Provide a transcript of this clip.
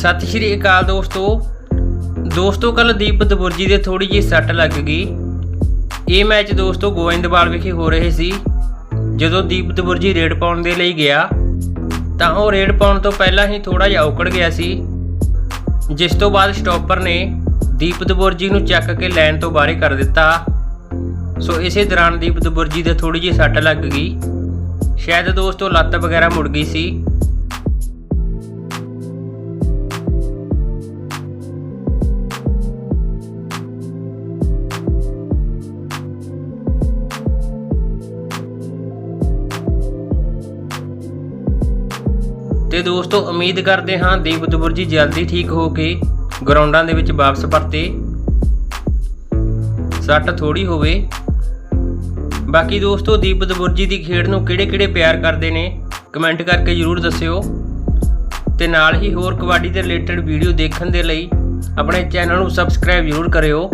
ਸਤਿ ਸ਼੍ਰੀ ਅਕਾਲ ਦੋਸਤੋ। ਦੋਸਤੋ ਕੱਲ ਦੀਪ ਦਬੁਰਜੀ ਦੇ ਥੋੜੀ ਜਿਹੀ ਸੱਟ ਲੱਗ ਗਈ। ਇਹ ਮੈਚ ਦੋਸਤੋ ਗੋਇੰਦਵਾਲ ਵਿਖੇ ਹੋ ਰਹੇ ਸੀ। ਜਦੋਂ ਦੀਪ ਦਬੁਰਜੀ ਰੇਡ ਪਾਉਣ ਦੇ ਲਈ ਗਿਆ, ਤਾਂ ਉਹ ਰੇਡ ਪਾਉਣ ਤੋਂ ਪਹਿਲਾਂ ਹੀ ਥੋੜਾ ਜਿਹਾ ਔਕੜ ਗਿਆ ਸੀ, ਜਿਸ ਤੋਂ ਬਾਅਦ ਸਟਾਪਰ ਨੇ ਦੀਪ ਦਬੁਰਜੀ ਨੂੰ ਚੱਕ ਕੇ ਲਾਈਨ ਤੋਂ ਬਾਹਰ ਕਰ ਦਿੱਤਾ। ਸੋ ਇਸੇ ਦੌਰਾਨ ਦੀਪ ਦਬੁਰਜੀ ਦੇ ਥੋੜੀ ਜਿਹੀ ਸੱਟ ਲੱਗ ਗਈ। ਸ਼ਾਇਦ ਦੋਸਤੋ ਲੱਤ ਵਗੈਰਾ ਮੁੜ ਗਈ ਸੀ। ਤੇ ਦੋਸਤੋ, ਉਮੀਦ ਕਰਦੇ ਹਾਂ ਦੀਪ ਦੁਬਰ ਜੀ ਜਲਦੀ ਠੀਕ ਹੋ ਕੇ ਗਰਾਊਂਡਾਂ ਦੇ ਵਿੱਚ ਵਾਪਸ ਪਰਤੇ। ਸੱਟ ਥੋੜੀ ਹੋਵੇ। ਬਾਕੀ ਦੋਸਤੋ, ਦੀਪ ਦਬੁਰਜੀ ਦੀ ਖੇਡ ਨੂੰ ਕਿਹੜੇ-ਕਿਹੜੇ ਪਿਆਰ ਕਰਦੇ ਨੇ, ਕਮੈਂਟ ਕਰਕੇ ਜਰੂਰ ਦੱਸਿਓ। ਤੇ ਨਾਲ ਹੀ ਹੋਰ ਕਬੱਡੀ ਦੇ ਰਿਲੇਟਡ ਵੀਡੀਓ ਦੇਖਣ ਦੇ ਲਈ ਆਪਣੇ ਚੈਨਲ ਨੂੰ ਸਬਸਕ੍ਰਾਈਬ ਜਰੂਰ ਕਰਿਓ।